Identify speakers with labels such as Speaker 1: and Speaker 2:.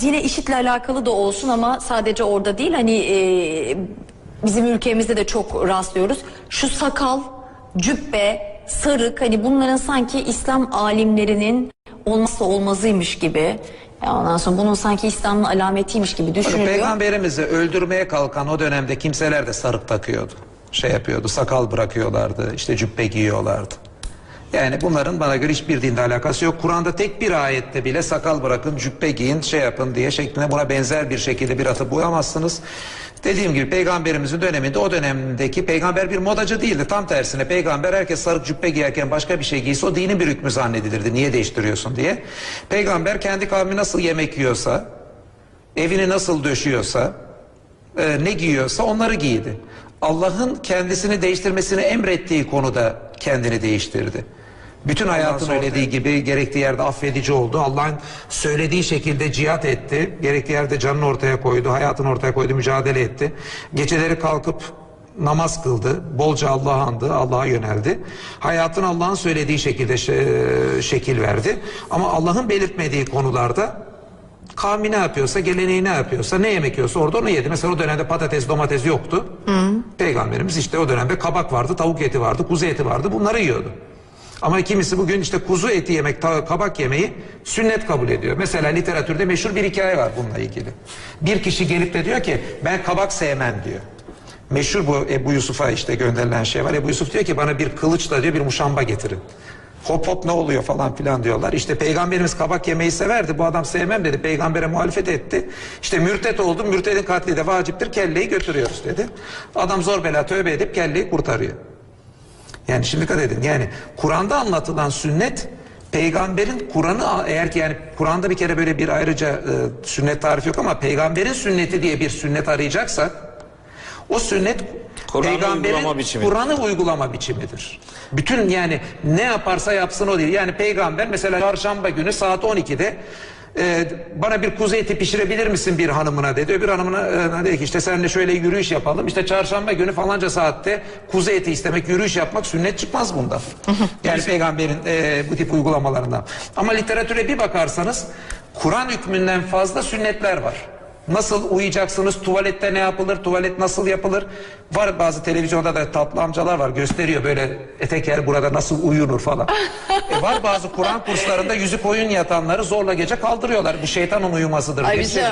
Speaker 1: Yine işitle alakalı da olsun ama sadece orada değil hani e, bizim ülkemizde de çok rastlıyoruz. Şu sakal, cübbe, sarık hani bunların sanki İslam alimlerinin olmazsa olmazıymış gibi. Ya Ondan sonra bunun sanki İslam'ın alametiymiş gibi düşünülüyor.
Speaker 2: Peygamberimizi öldürmeye kalkan o dönemde kimseler de sarık takıyordu. Şey yapıyordu, sakal bırakıyorlardı, işte cübbe giyiyorlardı. Yani bunların bana göre hiçbir dinde alakası yok. Kur'an'da tek bir ayette bile sakal bırakın, cübbe giyin, şey yapın diye şeklinde buna benzer bir şekilde bir atıp bulamazsınız. Dediğim gibi peygamberimizin döneminde o dönemdeki peygamber bir modacı değildi. Tam tersine peygamber herkes sarık cübbe giyerken başka bir şey giyse o dinin bir hükmü zannedilirdi. Niye değiştiriyorsun diye. Peygamber kendi kavmi nasıl yemek yiyorsa, evini nasıl döşüyorsa, e, ne giyiyorsa onları giydi. Allah'ın kendisini değiştirmesini emrettiği konuda kendini değiştirdi. Bütün hayatın söylediği gibi gerektiği yerde affedici oldu. Allah'ın söylediği şekilde cihat etti. Gerektiği yerde canını ortaya koydu, hayatını ortaya koydu, mücadele etti. Geceleri kalkıp namaz kıldı. Bolca Allah'a andı, Allah'a yöneldi. Hayatın Allah'ın söylediği şekilde şe- şekil verdi. Ama Allah'ın belirtmediği konularda kavmi ne yapıyorsa, geleneği ne yapıyorsa, ne yemek yiyorsa orada onu yedi. Mesela o dönemde patates, domates yoktu. Peygamberimiz işte o dönemde kabak vardı, tavuk eti vardı, kuzu eti vardı. Bunları yiyordu. Ama kimisi bugün işte kuzu eti yemek, kabak yemeği sünnet kabul ediyor. Mesela literatürde meşhur bir hikaye var bununla ilgili. Bir kişi gelip de diyor ki ben kabak sevmem diyor. Meşhur bu Ebu Yusuf'a işte gönderilen şey var. Ebu Yusuf diyor ki bana bir kılıçla diyor bir muşamba getirin. Hop hop ne oluyor falan filan diyorlar. İşte peygamberimiz kabak yemeyi severdi. Bu adam sevmem dedi. Peygambere muhalefet etti. İşte mürtet oldum. Mürtedin katli de vaciptir. Kelleyi götürüyoruz dedi. Adam zor bela tövbe edip kelleyi kurtarıyor. Yani şimdi dikkat edin. Yani Kur'an'da anlatılan sünnet peygamberin Kur'an'ı eğer ki yani Kur'an'da bir kere böyle bir ayrıca e, sünnet tarifi yok ama peygamberin sünneti diye bir sünnet arayacaksak o sünnet
Speaker 3: Kur'an'ı
Speaker 2: peygamberin. Kur'an'ı uygulama biçimidir. Bütün yani ne yaparsa yapsın o değil. Yani peygamber mesela çarşamba günü saat 12'de e, bana bir kuzu eti pişirebilir misin bir hanımına dedi. Öbür hanımına e, dedi ki işte seninle şöyle yürüyüş yapalım. İşte çarşamba günü falanca saatte kuzu eti istemek, yürüyüş yapmak sünnet çıkmaz bundan. yani peygamberin e, bu tip uygulamalarından. Ama literatüre bir bakarsanız Kur'an hükmünden fazla sünnetler var. Nasıl uyuyacaksınız? Tuvalette ne yapılır? Tuvalet nasıl yapılır? Var bazı televizyonda da tatlı amcalar var gösteriyor böyle eteker burada nasıl uyunur falan. e var bazı Kur'an kurslarında yüzü koyun yatanları zorla gece kaldırıyorlar. Bu şeytanın uyumasıdır.
Speaker 1: Ay
Speaker 2: diye.
Speaker 1: bir şey-